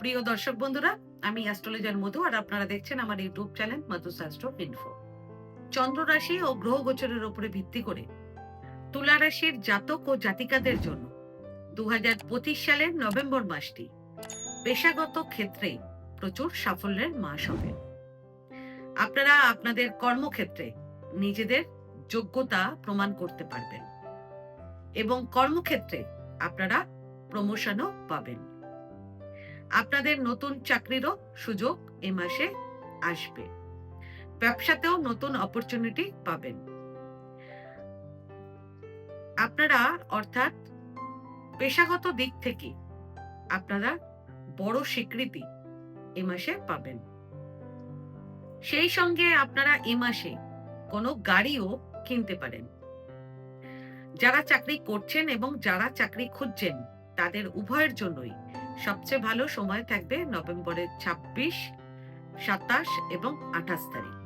প্রিয় দর্শক বন্ধুরা, আমি অ্যাস্ট্রোলজার মধু আর আপনারা দেখছেন আমার ইউটিউব চ্যানেল মধু শাস্ত্র ইনফো চন্দ্র রাশি ও গ্রহ গোচরের উপরে ভিত্তি করে তুলা রাশির জাতক ও জাতিকাদের জন্য দু সালের নভেম্বর মাসটি পেশাগত ক্ষেত্রে প্রচুর সাফল্যের মাস হবে। আপনারা আপনাদের কর্মক্ষেত্রে নিজেদের যোগ্যতা প্রমাণ করতে পারবেন এবং কর্মক্ষেত্রে আপনারা প্রমোশনও পাবেন। আপনাদের নতুন চাকরিরও সুযোগ এ মাসে আসবে। ব্যবসাতেও নতুন অপরচুনিটি পাবেন। আপনারা অর্থাৎ পেশাগত দিক থেকে আপনারা বড় স্বীকৃতি এ মাসে পাবেন। সেই সঙ্গে আপনারা এ মাসে কোনো গাড়িও কিনতে পারেন। যারা চাকরি করছেন এবং যারা চাকরি খুঁজছেন, তাদের উভয়ের জন্যই সবচেয়ে ভালো সময় থাকবে নভেম্বরের ছাব্বিশ, সাতাশ এবং আঠাশ তারিখ।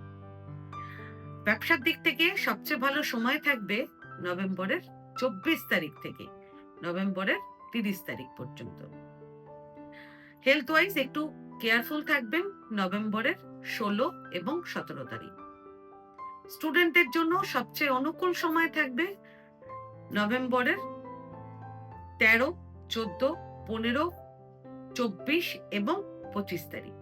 ব্যবসার দিক থেকে সবচেয়ে ভালো সময় থাকবে নভেম্বরের চব্বিশ তারিখ থেকে, নভেম্বরের তিরিশ তারিখ পর্যন্ত। হেলথ ওয়াইজ একটু কেয়ারফুল থাকবেন নভেম্বরের ষোলো এবং সতেরো তারিখ। স্টুডেন্টদের জন্য সবচেয়ে অনুকূল সময় থাকবে নভেম্বরের তেরো, চোদ্দ, পনেরো চব্বিশ এবং পঁচিশ তারিখ।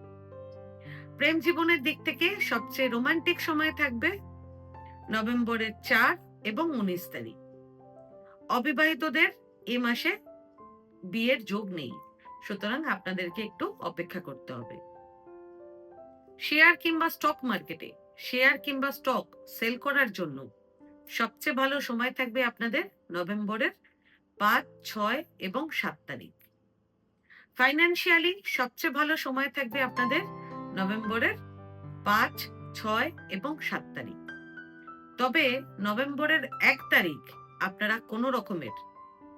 প্রেম জীবনের দিক থেকে সবচেয়ে রোমান্টিক সময় থাকবে নভেম্বরের চার এবং উনিশ তারিখ। অবিবাহিতদের এ মাসে বিয়ের যোগ নেই, সুতরাং আপনাদেরকে একটু অপেক্ষা করতে হবে। শেয়ার কিংবা স্টক মার্কেটে শেয়ার কিংবা স্টক সেল করার জন্য সবচেয়ে ভালো সময় থাকবে আপনাদের নভেম্বরের পাঁচ, ছয় এবং সাত তারিখ। ফাইন্যান্সিয়ালি সবচেয়ে ভালো সময় থাকবে আপনাদের নভেম্বরের পাঁচ, ছয় এবং সাত তারিখ। তবে নভেম্বরের এক তারিখ আপনারা কোনো রকমের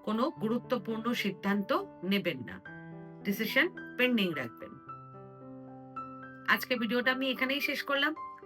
কোনো গুরুত্বপূর্ণ সিদ্ধান্ত নেবেন না। ডিসিশন পেন্ডিং রাখবেন। আজকে ভিডিওটা আমি এখানেই শেষ করলাম।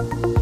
Thank you.